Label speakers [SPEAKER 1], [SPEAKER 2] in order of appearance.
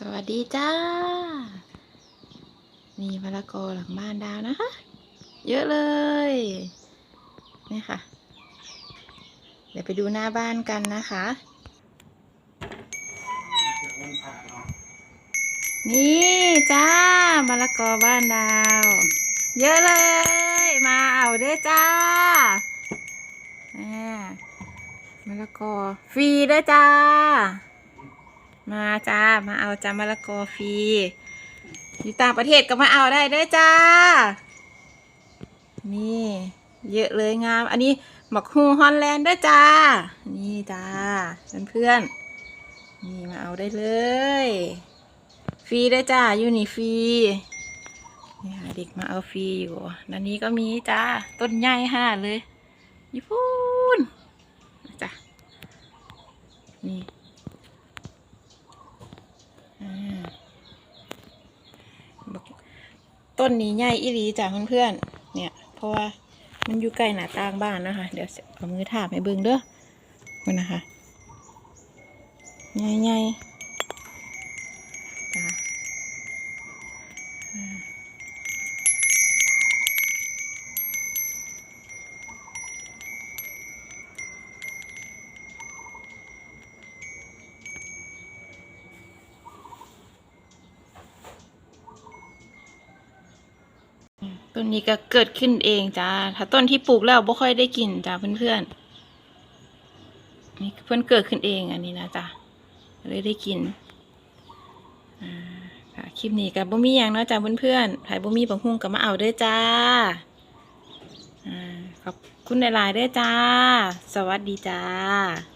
[SPEAKER 1] สวัสดีจ้า มีมะละกอหลังบ้านดาวนะคะ เยอะเลย นี่ค่ะ เดี๋ยวไปดูหน้าบ้านกันนะคะ นี่จ้ามะละกอบ้านดาว เยอะเลย มาเอาเด้อจ้าอ่มะละกอฟรีเด้อจ้า มาจ้า มาเอาจ้ามะละกอฟรี อยู่ต่างประเทศก็มาเอาได้เด้อจ้า นี่ เยอะเลยงาม อันนี้หมักฮูฮอลแลนด์เด้จ้า นี่จ้าเพื่อนๆนี่มาเอาได้เลย ฟรีได้จ้า อยู่นี่ฟรีนี่ค่ะเด็กมาเอาฟรีอยู่ด้านนี้ก็มีจ้า ต้นใหญ่ห่าเลยญี่ปุ่นจ้ะนี่อ่าบัก ต้นนี้ใหญ่อีหลีจ้ะเพื่อนๆ เนี่ย เพราะว่ามันอยู่ใกล้หน้าต่างบ้านนะคะ เดี๋ยวเอามือถาบให้เบิ่งเด้อมันนะคะใหญ่ๆจ้ะ ต้นนี้ก็เกิดขึ้นเองจ้า ถ้าต้นที่ปลูกแล้วบ่ค่อยได้กินจ้าเพื่อนๆ นี่เพื่อนเกิดขึ้นเองอันนี้นะจ้ะเลยได้กินอ่าค่ะคลิปนี้กับบ่มีอย่างเนาะจ้าเพื่อนๆใครบ่มีบังฮุ่งก็มาเอาเด้อจ้าอ่าขอบคุณหลายๆเด้อจ้า สวัสดีจ้า